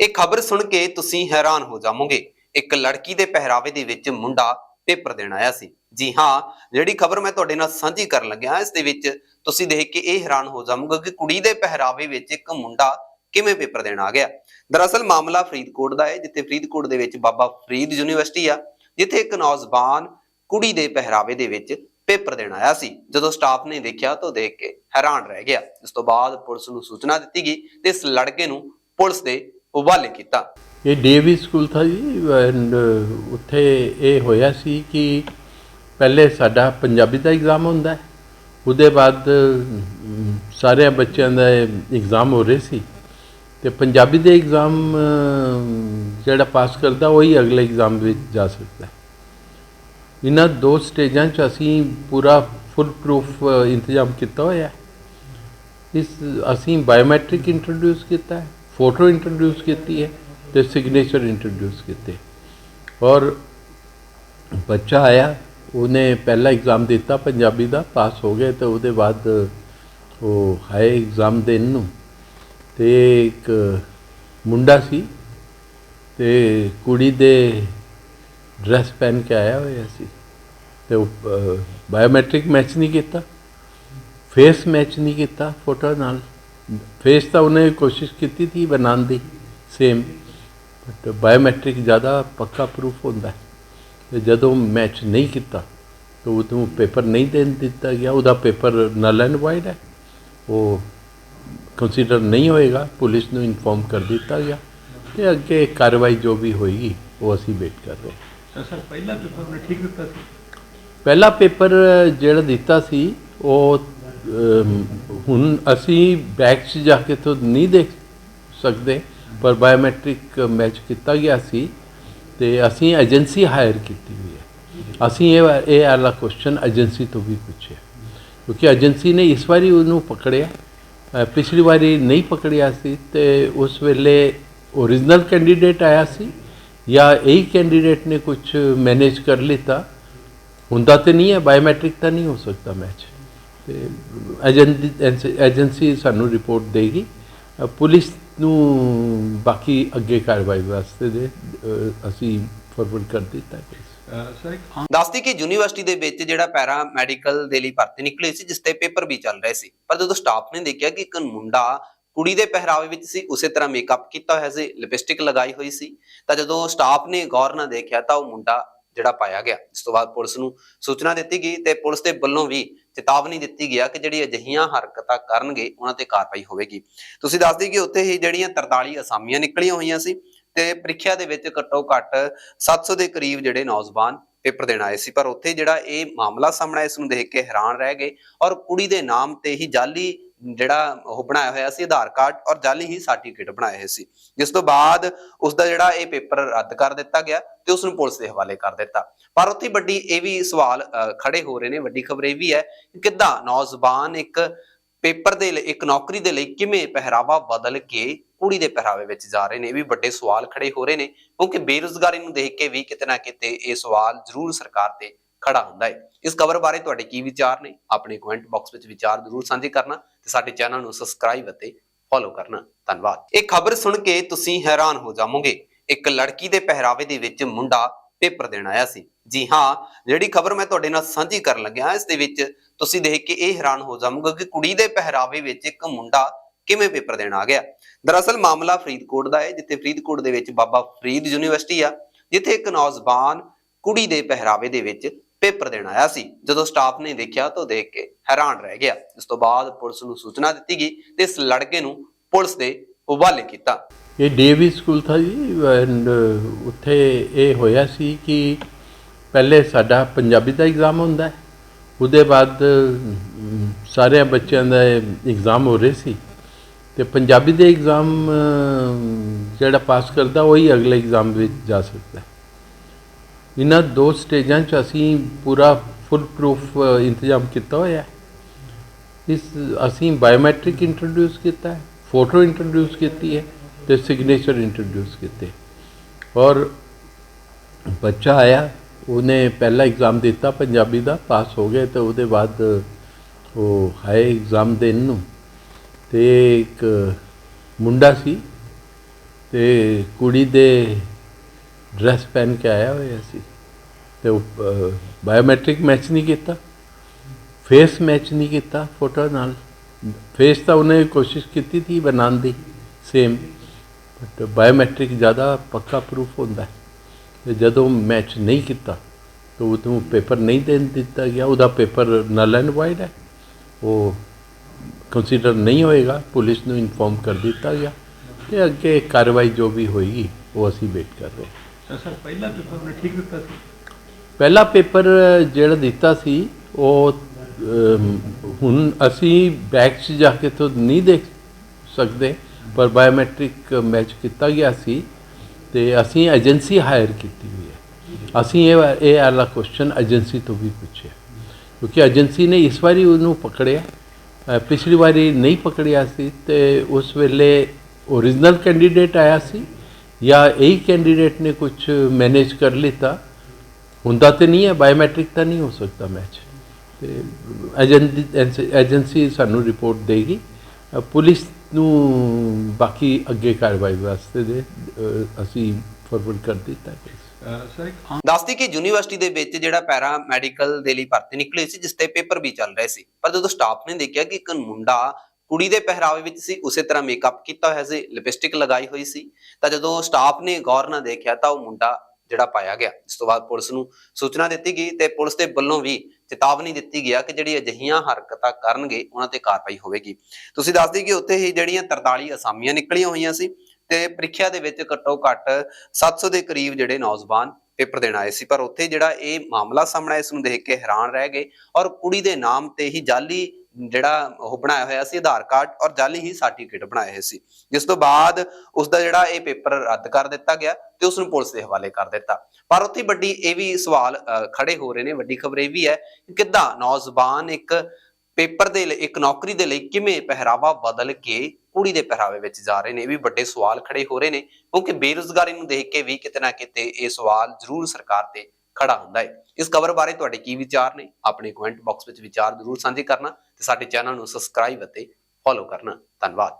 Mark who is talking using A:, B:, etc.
A: ਇਹ ਖਬਰ ਸੁਣ ਕੇ ਤੁਸੀਂ ਹੈਰਾਨ ਹੋ ਜਾਵੋਗੇ। ਇੱਕ ਲੜਕੀ ਦੇ ਪਹਿਰਾਵੇ ਦੇ ਵਿੱਚ ਮੁੰਡਾ ਪੇਪਰ ਦੇਣ ਆਇਆ ਸੀ। ਜੀ ਹਾਂ, ਜਿਹੜੀ ਖਬਰ ਮੈਂ ਤੁਹਾਡੇ ਨਾਲ ਸਾਂਝੀ ਕਰਨ ਲੱਗਿਆ, ਇਸ ਦੇ ਵਿੱਚ ਤੁਸੀਂ ਦੇਖ ਕੇ ਇਹ ਹੈਰਾਨ ਹੋ ਜਾਵੋਗੇ ਕਿ ਕੁੜੀ ਦੇ ਪਹਿਰਾਵੇ ਵਿੱਚ ਇੱਕ ਮੁੰਡਾ ਕਿਵੇਂ ਪੇਪਰ ਦੇਣ ਆ ਗਿਆ। ਦਰਅਸਲ ਮਾਮਲਾ ਫਰੀਦਕੋਟ ਦਾ ਹੈ, ਜਿੱਥੇ ਫਰੀਦਕੋਟ ਦੇ ਵਿੱਚ ਬਾਬਾ ਫਰੀਦ ਯੂਨੀਵਰਸਿਟੀ ਆ, ਜਿੱਥੇ ਇੱਕ ਨੌਜਵਾਨ ਕੁੜੀ ਦੇ ਪਹਿਰਾਵੇ ਦੇ ਵਿੱਚ ਪੇਪਰ ਦੇਣ ਆਇਆ ਸੀ। ਜਦੋਂ ਸਟਾਫ ਨੇ ਦੇਖਿਆ ਤਾਂ ਦੇਖ ਕੇ ਹੈਰਾਨ ਰਹਿ ਗਿਆ। ਇਸ ਤੋਂ ਬਾਅਦ ਪੁਲਿਸ ਨੂੰ ਸੂਚਨਾ ਦਿੱਤੀ ਗਈ ਤੇ ਇਸ ਲੜਕੇ ਨੂੰ ਪੁਲਿਸ ਦੇ ਹਵਾਲੇ ਕੀਤਾ।
B: ਇਹ ਡੀਏਵੀ ਸਕੂਲ ਥਾ ਜੀ ਐਂਡ ਉੱਥੇ ਇਹ ਹੋਇਆ ਸੀ ਕਿ ਪਹਿਲੇ ਸਾਡਾ ਪੰਜਾਬੀ ਦਾ ਐਗਜ਼ਾਮ ਹੁੰਦਾ ਹੈ। ਉਹਦੇ ਬਾਅਦ ਅਮ, ਸਾਰਿਆਂ ਬੱਚਿਆਂ ਦਾ ਐਗਜ਼ਾਮ ਹੋ ਰਹੇ ਸੀ। ਤੇ ਪੰਜਾਬੀ ਦੇ ਐਗਜ਼ਾਮ ਜਿਹੜਾ ਪਾਸ ਕਰਦਾ ਉਹੀ ਅਗਲੇ ਐਗਜ਼ਾਮ ਵਿੱਚ ਜਾ ਸਕਦਾ ਹੈ। ਇਹਨਾਂ ਦੋ ਸਟੇਜਾਂ 'ਚ ਅਸੀਂ ਪੂਰਾ ਫੁੱਲ ਪ੍ਰੂਫ ਇੰਤਜ਼ਾਮ ਕੀਤਾ ਹੋਇਆ ਇਸ ਅਸੀਂ ਬਾਇਓਮੈਟ੍ਰਿਕ ਇੰਟਰੋਡਿਊਸ ਕੀਤਾ ਹੈ। ਫੋਟੋ ਇੰਟਰੋਡਿਊਸ ਕੀਤੀ ਹੈ ਤੇ ਸਿਗਨੇਚਰ ਇੰਟਰੋਡਿਊਸ ਕੀਤੇ। ਔਰ ਬੱਚਾ ਆਇਆ, ਉਹਨੇ ਪਹਿਲਾ ਐਗਜ਼ਾਮ ਦਿੱਤਾ ਪੰਜਾਬੀ ਦਾ ਪਾਸ ਹੋ ਗਿਆ ਤੇ ਉਹਦੇ ਬਾਅਦ ਉਹ ਹਾਈ ਐਗਜ਼ਾਮ ਦੇਣ ਨੂੰ। ਤੇ ਇੱਕ ਮੁੰਡਾ ਸੀ ਤੇ ਕੁੜੀ ਦੇ ਡਰੈਸ ਪਹਿਨ ਕੇ ਆਇਆ ਹੋਇਆ ਸੀ। ਤੇ ਬਾਇਓਮੈਟ੍ਰਿਕ ਮੈਚ ਨਹੀਂ ਕੀਤਾ ਫੇਸ ਮੈਚ ਨਹੀਂ ਕੀਤਾ ਫੋਟੋ ਨਾਲ। ਫੇਸ ਤਾਂ ਉਹਨੇ ਕੋਸ਼ਿਸ਼ ਕੀਤੀ ਸੀ ਬਣਾਉਣ ਦੀ ਸੇਮ ਬਟ ਬਾਇਓਮੈਟ੍ਰਿਕ ਜ਼ਿਆਦਾ ਪੱਕਾ ਪ੍ਰੂਫ ਹੁੰਦਾ ਹੈ ਤੇ ਜਦੋਂ ਮੈਚ ਨਹੀਂ ਕੀਤਾ ਤਾਂ ਉਹਨੂੰ ਪੇਪਰ ਨਹੀਂ ਦੇਣ ਦਿੱਤਾ ਗਿਆ ਉਹਦਾ ਪੇਪਰ ਨਲ ਐਂਡ ਵਾਈਡ ਹੈ ਉਹ ਕੰਸੀਡਰ ਨਹੀਂ ਹੋਏਗਾ ਪੁਲਿਸ ਨੂੰ ਇਨਫੋਰਮ ਕਰ ਦਿੱਤਾ ਗਿਆ ਤੇ ਅੱਗੇ ਕਾਰਵਾਈ ਜੋ ਵੀ ਹੋਏਗੀ ਉਹ ਅਸੀਂ ਵੇਟ ਕਰ ਰਹੇ ਹਾਂ
C: ਤਾਂ ਸਰ ਪਹਿਲਾ ਪੇਪਰ ਉਹਨੇ ਠੀਕ ਦਿੱਤਾ ਸੀ
B: ਪਹਿਲਾ ਪੇਪਰ ਜਿਹੜਾ ਦਿੱਤਾ ਸੀ ਉਹ ਹੁਣ ਅਸੀਂ ਬੈਕ 'ਚ ਜਾ ਕੇ ਤਾਂ ਨਹੀਂ ਦੇਖ ਸਕਦੇ, ਪਰ ਬਾਇਓਮੈਟ੍ਰਿਕ ਮੈਚ ਕੀਤਾ ਗਿਆ ਸੀ ਤੇ ਅਸੀਂ ਏਜੰਸੀ ਹਾਇਰ ਕੀਤੀ ਹੋਈ ਹੈ। ਅਸੀਂ ਇਹ ਇਹ ਵਾਲਾ ਕੁਐਸਚਨ ਏਜੰਸੀ ਤੋਂ ਵੀ ਪੁੱਛਿਆ। ਕਿਉਂਕਿ ਏਜੰਸੀ ਨੇ ਇਸ ਵਾਰੀ ਉਹਨੂੰ ਪਕੜਿਆ ਪਿਛਲੀ ਵਾਰੀ ਨਹੀਂ ਪਕੜਿਆ ਸੀ ਤੇ ਉਸ ਵੇਲੇ ਓਰੀਜਨਲ ਕੈਂਡੀਡੇਟ ਆਇਆ ਸੀ ਜਾਂ ਇਹੀ ਕੈਂਡੀਡੇਟ ਨੇ ਕੁਝ ਮੈਨੇਜ ਕਰ ਲਿੱਤਾ। ਹੁੰਦਾ ਤੇ ਨਹੀਂ ਹੈ ਬਾਇਓਮੈਟ੍ਰਿਕ ਤਾਂ ਨਹੀਂ ਹੋ ਸਕਦਾ ਮੈਚ ਤੇ ਏਜੰਸੀ ਏਜੰਸੀ ਸਾਨੂੰ ਰਿਪੋਰਟ ਦੇਗੀ। ਪੁਲਿਸ ਨੂੰ ਬਾਕੀ ਅੱਗੇ ਕਾਰਵਾਈ ਵਾਸਤੇ ਦੇ ਅਸੀਂ ਫਾਰਵਰਡ ਕਰ ਦਿੱਤਾ ਹੈ।
A: ਦੱਸਦੀ ਕਿ ਯੂਨੀਵਰਸਿਟੀ ਦੇ ਵਿੱਚ ਜਿਹੜਾ ਪੈਰਾ ਮੈਡੀਕਲ ਦੇ ਲਈ ਭਰਤੀ ਨਿਕਲੀ ਸੀ ਜਿਸ ਤੇ ਪੇਪਰ ਵੀ ਚੱਲ ਰਹੇ ਸੀ। ਪਰ ਜਦੋਂ ਸਟਾਫ ਨੇ ਦੇਖਿਆ ਕਿ ਇੱਕ ਮੁੰਡਾ ਕੁੜੀ ਦੇ ਪਹਿਰਾਵੇ ਵਿੱਚ ਸੀ ਉਸੇ ਤਰ੍ਹਾਂ ਮੇਕਅਪ ਕੀਤਾ ਹੋਇਆ ਸੀ ਲਿਪਸਟਿਕ ਲਗਾਈ ਹੋਈ ਸੀ ਤਾਂ ਜਦੋਂ ਸਟਾਫ ਨੇ ਗੌਰ ਨਾਲ ਦੇਖਿਆ ਤਾਂ ਉਹ ਮੁੰਡਾ ਜਿਹੜਾ ਪਾਇਆ ਗਿਆ। ਇਸ ਤੋਂ ਬਾਅਦ ਪੁਲਿਸ ਨੂੰ ਸੂਚਨਾ ਦਿੱਤੀ ਗਈ ਤੇ ਪੁਲਿਸ ਦੇ ਵੱਲੋਂ ਵੀ ਚੇਤਾਵਨੀ ਦਿੱਤੀ ਗਿਆ ਕਿ ਜਿਹੜੀ ਅਜਿਹੀਆਂ ਹਰਕਤਾਂ ਕਰਨਗੇ ਉਹਨਾਂ ਤੇ ਕਾਰਵਾਈ ਹੋਵੇਗੀ। ਤੁਸੀਂ ਦੱਸ ਦਈਏ ਕਿ ਉੱਥੇ ਹੀ ਜਿਹੜੀਆਂ 43 ਅਸਾਮੀਆਂ ਨਿਕਲੀਆਂ ਹੋਈਆਂ ਸੀ ਤੇ ਪ੍ਰੀਖਿਆ ਦੇ ਵਿੱਚ ਘੱਟੋ ਘੱਟ 700 ਦੇ ਕਰੀਬ ਜਿਹੜੇ ਨੌਜਵਾਨ ਪੇਪਰ ਦੇਣ ਆਏ ਸੀ। ਪਰ ਉੱਥੇ ਜਿਹੜਾ ਇਹ ਮਾਮਲਾ ਸਾਹਮਣੇ ਆਇਆ, ਇਸ ਨੂੰ ਦੇਖ ਕੇ ਹੈਰਾਨ ਰਹਿ ਗਏ ਔਰ ਕੁੜੀ ਦੇ ਨਾਮ ਤੇ ਹੀ ਜਾਲੀ ਜਿਹੜਾ ਉਹ ਬਣਾਇਆ ਹੋਇਆ ਸੀ ਆਧਾਰ ਕਾਰਡ ਔਰ ਜਾਲੀ ਹੀ ਸਰਟੀਫਿਕੇਟ ਬਣਾਏ ਹੋਏ ਸੀ। ਜਿਸ ਤੋਂ ਬਾਅਦ ਉਸ ਦਾ ਜਿਹੜਾ ਇਹ ਪੇਪਰ ਰੱਦ ਕਰ ਦਿੱਤਾ ਗਿਆ ਤੇ ਉਸ ਨੂੰ ਪੁਲਿਸ ਦੇ ਹਵਾਲੇ ਕਰ ਦਿੱਤਾ। ਪਰ ਉੱਥੇ ਵੱਡੀ ਇਹ ਵੀ ਸਵਾਲ ਖੜੇ ਹੋ ਰਹੇ ਨੇ, ਵੱਡੀ ਖਬਰ ਇਹ ਵੀ ਹੈ ਕਿ ਕਿੱਦਾਂ ਨੌਜਵਾਨ ਇੱਕ ਪੇਪਰ ਦੇ ਲਈ, ਇੱਕ ਨੌਕਰੀ ਦੇ ਲਈ ਕਿਵੇਂ ਪਹਿਰਾਵਾ ਬਦਲ ਕੇ ਕੁੜੀ ਦੇ ਪਹਿਰਾਵੇ ਵਿੱਚ ਜਾ ਰਹੇ ਨੇ? ਇਹ ਵੀ ਵੱਡੇ ਸਵਾਲ ਖੜੇ ਹੋ ਰਹੇ ਨੇ। ਕਿਉਂਕਿ ਬੇਰੁਜ਼ਗਾਰੀ ਨੂੰ ਦੇਖ ਕੇ ਵੀ ਕਿਤੇ ਨਾ ਕਿਤੇ ਇਹ ਸਵਾਲ ਜ਼ਰੂਰ ਸਰਕਾਰ ਤੇ ਖੜਾ ਹੁੰਦਾ ਹੈ। ਇਸ ਖਬਰ ਬਾਰੇ ਤੁਹਾਡੇ ਕੀ ਵਿਚਾਰ ਨੇ? ਆਪਣੇ ਕਮੈਂਟ ਬਾਕਸ ਵਿੱਚ ਵਿਚਾਰ ਜ਼ਰੂਰ ਸਾਂਝੇ ਕਰਨਾ ਤੇ ਸਾਡੇ ਚੈਨਲ ਨੂੰ ਸਬਸਕ੍ਰਾਈਬ ਅਤੇ ਫੋਲੋ ਕਰਨਾ। ਧੰਨਵਾਦ। ਇਹ ਖਬਰ ਸੁਣ ਕੇ ਤੁਸੀਂ ਹੈਰਾਨ ਹੋ ਜਾਵੋਗੇ। ਇੱਕ ਲੜਕੀ ਦੇ ਪਹਿਰਾਵੇ ਦੇ ਵਿੱਚ ਮੁੰਡਾ ਪੇਪਰ ਦੇਣ ਆਇਆ ਸੀ। ਜੀ ਹਾਂ, ਜਿਹੜੀ ਖਬਰ ਮੈਂ ਤੁਹਾਡੇ ਨਾਲ ਸਾਂਝੀ ਕਰਨ ਲੱਗਿਆ, ਇਸ ਦੇ ਵਿੱਚ ਤੁਸੀਂ ਦੇਖ ਕੇ ਇਹ ਹੈਰਾਨ ਹੋ ਜਾਵੋਗੇ ਕਿ ਕੁੜੀ ਦੇ ਪਹਿਰਾਵੇ ਵਿੱਚ ਇੱਕ ਮੁੰਡਾ ਕਿਵੇਂ ਪੇਪਰ ਦੇਣ ਆ ਗਿਆ। ਦਰਅਸਲ ਮਾਮਲਾ ਫਰੀਦਕੋਟ ਦਾ ਹੈ, ਜਿੱਥੇ ਫਰੀਦਕੋਟ ਦੇ ਵਿੱਚ ਬਾਬਾ ਫਰੀਦ ਯੂਨੀਵਰਸਿਟੀ ਆ, ਜਿੱਥੇ ਇੱਕ ਨੌਜਵਾਨ ਕੁੜੀ ਦੇ ਪਹਿਰਾਵੇ ਦੇ ਵਿੱਚ ਪੇਪਰ ਦੇਣ ਆਇਆ ਸੀ। ਜਦੋਂ ਸਟਾਫ ਨੇ ਦੇਖਿਆ ਤਾਂ ਦੇਖ ਕੇ ਹੈਰਾਨ ਰਹਿ ਗਿਆ। ਇਸ ਤੋਂ ਬਾਅਦ ਪੁਲਿਸ ਨੂੰ ਸੂਚਨਾ ਦਿੱਤੀ ਗਈ ਤੇ ਇਸ ਲੜਕੇ ਨੂੰ ਪੁਲਿਸ ਦੇ ਹਵਾਲੇ ਕੀਤਾ।
B: ਇਹ ਡੀਏਵੀ ਸਕੂਲ ਥਾ ਜੀ ਐਂਡ ਉੱਥੇ ਇਹ ਹੋਇਆ ਸੀ ਕਿ ਪਹਿਲੇ ਸਾਡਾ ਪੰਜਾਬੀ ਦਾ ਐਗਜ਼ਾਮ ਹੁੰਦਾ ਹੈ। ਉਹਦੇ ਬਾਅਦ ਅਮ, ਸਾਰਿਆਂ ਬੱਚਿਆਂ ਦਾ ਐਗਜ਼ਾਮ ਹੋ ਰਹੇ ਸੀ। ਤੇ ਪੰਜਾਬੀ ਦੇ ਐਗਜ਼ਾਮ ਜਿਹੜਾ ਪਾਸ ਕਰਦਾ ਉਹੀ ਅਗਲੇ ਐਗਜ਼ਾਮ ਵਿੱਚ ਜਾ ਸਕਦਾ ਇਹਨਾਂ ਦੋ ਸਟੇਜਾਂ 'ਚ ਅਸੀਂ ਪੂਰਾ ਫੁੱਲ ਪ੍ਰੂਫ ਇੰਤਜ਼ਾਮ ਕੀਤਾ ਹੋਇਆ ਹੈ। ਇਸ, ਅਸੀਂ ਬਾਇਓਮੈਟ੍ਰਿਕ ਇੰਟਰੋਡਿਊਸ ਕੀਤਾ ਹੈ ਫੋਟੋ ਇੰਟਰੋਡਿਊਸ ਕੀਤੀ ਹੈ ਤੇ ਸਿਗਨੇਚਰ ਇੰਟਰੋਡਿਊਸ ਕੀਤੇ ਔਰ ਬੱਚਾ ਆਇਆ, ਉਹਨੇ ਪਹਿਲਾ ਐਗਜ਼ਾਮ ਦਿੱਤਾ ਪੰਜਾਬੀ ਦਾ ਪਾਸ ਹੋ ਗਿਆ ਤੇ ਉਹਦੇ ਬਾਅਦ ਉਹ ਹਾਈ ਐਗਜ਼ਾਮ ਦੇਣ ਨੂੰ। ਤੇ ਇੱਕ ਮੁੰਡਾ ਸੀ ਤੇ ਕੁੜੀ ਦੇ ਡਰੈਸ ਪਹਿਨ ਕੇ ਆਇਆ ਹੋਇਆ ਸੀ। ਤੇ ਬਾਇਓਮੈਟ੍ਰਿਕ ਮੈਚ ਨਹੀਂ ਕੀਤਾ। ਫੇਸ ਮੈਚ ਨਹੀਂ ਕੀਤਾ ਫੋਟੋ ਨਾਲ। ਫੇਸ ਤਾਂ ਉਹਨੇ ਕੋਸ਼ਿਸ਼ ਕੀਤੀ ਸੀ ਬਣਾਉਣ ਦੀ। ਸੇਮ ਬਟ ਬਾਇਓਮੈਟ੍ਰਿਕ ਜ਼ਿਆਦਾ ਪੱਕਾ ਪ੍ਰੂਫ ਹੁੰਦਾ। ਹੈ ਤੇ ਜਦੋਂ ਮੈਚ ਨਹੀਂ ਕੀਤਾ, ਤਾਂ ਉਹ ਤੋਂ ਪੇਪਰ ਨਹੀਂ ਦੇਣ ਦਿੱਤਾ ਗਿਆ। ਉਹਦਾ ਪੇਪਰ ਨਲ ਐਂਡ ਵਾਈਡ ਹੈ। ਉਹ ਕੰਸੀਡਰ ਨਹੀਂ ਹੋਏਗਾ। ਪੁਲਿਸ ਨੂੰ ਇਨਫੋਰਮ ਕਰ ਦਿੱਤਾ ਗਿਆ। ਤੇ ਅੱਗੇ ਕਾਰਵਾਈ ਜੋ ਵੀ ਹੋਏਗੀ, ਉਹ ਅਸੀਂ ਵੇਟ ਕਰ ਰਹੇ ਹਾਂ।
C: ਸਰ ਪਹਿਲਾ ਪੇਪਰ ਉਹਨੇ ਠੀਕ ਦਿੱਤਾ ਸੀ
B: ਪਹਿਲਾ ਪੇਪਰ ਜਿਹੜਾ ਦਿੱਤਾ ਸੀ, ਉਹ ਹੁਣ ਅਸੀਂ ਬੈਕ 'ਚ ਜਾ ਕੇ ਤੋਂ ਨਹੀਂ ਦੇਖ ਸਕਦੇ, ਪਰ ਬਾਇਓਮੈਟ੍ਰਿਕ ਮੈਚ ਕੀਤਾ ਗਿਆ ਸੀ ਤੇ ਅਸੀਂ ਏਜੰਸੀ ਹਾਇਰ ਕੀਤੀ ਹੋਈ ਹੈ। ਅਸੀਂ ਇਹ ਇਹ ਵਾਲਾ ਕੁਐਸਚਨ ਏਜੰਸੀ ਤੋਂ ਵੀ ਪੁੱਛਿਆ। ਕਿਉਂਕਿ ਏਜੰਸੀ ਨੇ ਇਸ ਵਾਰੀ ਉਹਨੂੰ ਪਕੜਿਆ ਪਿਛਲੀ ਵਾਰੀ ਨਹੀਂ ਪਕੜਿਆ ਸੀ ਤੇ ਉਸ ਵੇਲੇ ਓਰੀਜਨਲ ਕੈਂਡੀਡੇਟ ਆਇਆ ਸੀ। ਜਾਂ ਇਹੀ ਕੈਂਡੀਡੇਟ ਨੇ ਕੁਝ ਮੈਨੇਜ ਕਰ ਲਿੱਤਾ ਹੁੰਦਾ ਤੇ ਨਹੀਂ ਹੈ ਬਾਇਓਮੈਟ੍ਰਿਕ ਤਾਂ ਨਹੀਂ ਹੋ ਸਕਦਾ ਮੈਚ ਤੇ ਏਜੰਸੀ ਸਾਨੂੰ ਰਿਪੋਰਟ ਦੇਗੀ। ਪੁਲਿਸ ਨੂੰ ਬਾਕੀ ਅੱਗੇ ਕਾਰਵਾਈ ਵਾਸਤੇ ਦੇ ਅਸੀਂ ਫਾਰਵਰਡ ਕਰ ਦਿੱਤਾ
C: ਆਮ
A: ਦੱਸਦੀ ਕਿ ਯੂਨੀਵਰਸਿਟੀ ਦੇ ਵਿੱਚ ਜਿਹੜਾ ਪੈਰਾ ਮੈਡੀਕਲ ਦੇ ਲਈ ਭਰਤੀ ਨਿਕਲੀ ਸੀ ਜਿਸ ਤੇ ਪੇਪਰ ਵੀ ਚੱਲ ਰਹੇ ਸੀ। ਪਰ ਜਦੋਂ ਸਟਾਫ ਨੇ ਦੇਖਿਆ ਕਿ ਇੱਕ ਮੁੰਡਾ ਕੁੜੀ ਦੇ ਪਹਿਰਾਵੇ ਵਿੱਚ ਸੀ, ਉਸੇ ਤਰ੍ਹਾਂ ਮੇਕਅਪ ਕੀਤਾ ਹੋਇਆ ਸੀ ਲਿਪਸਟਿਕ ਲਗਾਈ ਹੋਈ ਸੀ। ਤਾਂ ਜਦੋਂ ਸਟਾਫ ਨੇ ਗੌਰ ਨਾਲ ਦੇਖਿਆ ਤਾਂ ਉਹ ਮੁੰਡਾ ਜਿਹੜਾ ਪਾਇਆ ਗਿਆ, ਇਸ ਤੋਂ ਬਾਅਦ ਪੁਲਿਸ ਨੂੰ ਸੂਚਨਾ ਦਿੱਤੀ ਗਈ ਤੇ ਪੁਲਿਸ ਦੇ ਵੱਲੋਂ ਵੀ ਚੇਤਾਵਨੀ ਦਿੱਤੀ ਗਿਆ ਕਿ ਜਿਹੜੀ ਅਜਿਹੀਆਂ ਹਰਕਤਾਂ ਕਰਨਗੇ, ਉਹਨਾਂ ਤੇ ਕਾਰਵਾਈ ਹੋਵੇਗੀ। ਤੁਸੀਂ ਦੱਸ ਦਈਏ ਕਿ ਉੱਥੇ ਹੀ ਜਿਹੜੀਆਂ 43 ਅਸਾਮੀਆਂ ਨਿਕਲੀਆਂ ਹੋਈਆਂ ਸੀ ਤੇ ਪ੍ਰੀਖਿਆ ਦੇ ਵਿੱਚ ਘੱਟੋ ਘੱਟ 700 ਦੇ ਕਰੀਬ ਜਿਹੜੇ ਨੌਜਵਾਨ ਪੇਪਰ ਦੇਣ ਆਏ ਸੀ। ਪਰ ਉੱਥੇ ਜਿਹੜਾ ਇਹ ਮਾਮਲਾ ਸਾਹਮਣੇ ਆਇਆ, ਇਸ ਨੂੰ ਦੇਖ ਕੇ ਹੈਰਾਨ ਰਹਿ ਗਏ ਔਰ ਕੁੜੀ ਦੇ ਨਾਮ ਤੇ ਹੀ ਜਾਲੀ ਜਿਹੜਾ ਉਹ ਬਣਾਇਆ ਹੋਇਆ ਸੀ ਆਧਾਰ ਕਾਰਡ ਔਰ ਜਾਲੀ ਹੀ ਸਰਟੀਫਿਕੇਟ ਬਣਾਏ ਹੋਏ ਸੀ। ਜਿਸ ਤੋਂ ਬਾਅਦ ਉਸ ਦਾ ਜਿਹੜਾ ਇਹ ਪੇਪਰ ਰੱਦ ਕਰ ਦਿੱਤਾ ਗਿਆ ਤੇ ਉਸ ਨੂੰ ਪੁਲਿਸ ਦੇ ਹਵਾਲੇ ਕਰ ਦਿੱਤਾ। ਪਰ ਉੱਥੇ ਵੱਡੀ ਇਹ ਵੀ ਸਵਾਲ ਖੜੇ ਹੋ ਰਹੇ ਨੇ, ਵੱਡੀ ਖਬਰ ਇਹ ਵੀ ਹੈ ਕਿੱਦਾਂ ਨੌਜਵਾਨ ਇੱਕ ਪੇਪਰ ਦੇ ਲਈ, ਇੱਕ ਨੌਕਰੀ ਦੇ ਲਈ ਕਿਵੇਂ ਪਹਿਰਾਵਾ ਬਦਲ ਕੇ ਕੁੜੀ ਦੇ ਪਹਿਰਾਵੇ ਵਿੱਚ ਜਾ ਰਹੇ ਨੇ? ਇਹ ਵੀ ਵੱਡੇ ਸਵਾਲ ਖੜੇ ਹੋ ਰਹੇ ਨੇ। ਕਿਉਂਕਿ ਬੇਰੁਜ਼ਗਾਰੀ ਨੂੰ ਦੇਖ ਕੇ ਵੀ ਕਿਤੇ ਨਾ ਕਿਤੇ ਇਹ ਸਵਾਲ ਜ਼ਰੂਰ ਸਰਕਾਰ ਤੇ ਖੜਾ ਹੁੰਦਾ ਹੈ। ਇਸ ਖਬਰ ਬਾਰੇ ਤੁਹਾਡੇ ਕੀ ਵਿਚਾਰ ਨੇ? ਆਪਣੇ ਕਮੈਂਟ ਬਾਕਸ ਵਿੱਚ ਵਿਚਾਰ ਜ਼ਰੂਰ ਸਾਂਝੇ ਕਰਨਾ ਤੇ ਸਾਡੇ ਚੈਨਲ ਨੂੰ ਸਬਸਕ੍ਰਾਈਬ ਅਤੇ ਫੋਲੋ ਕਰਨਾ। ਧੰਨਵਾਦ।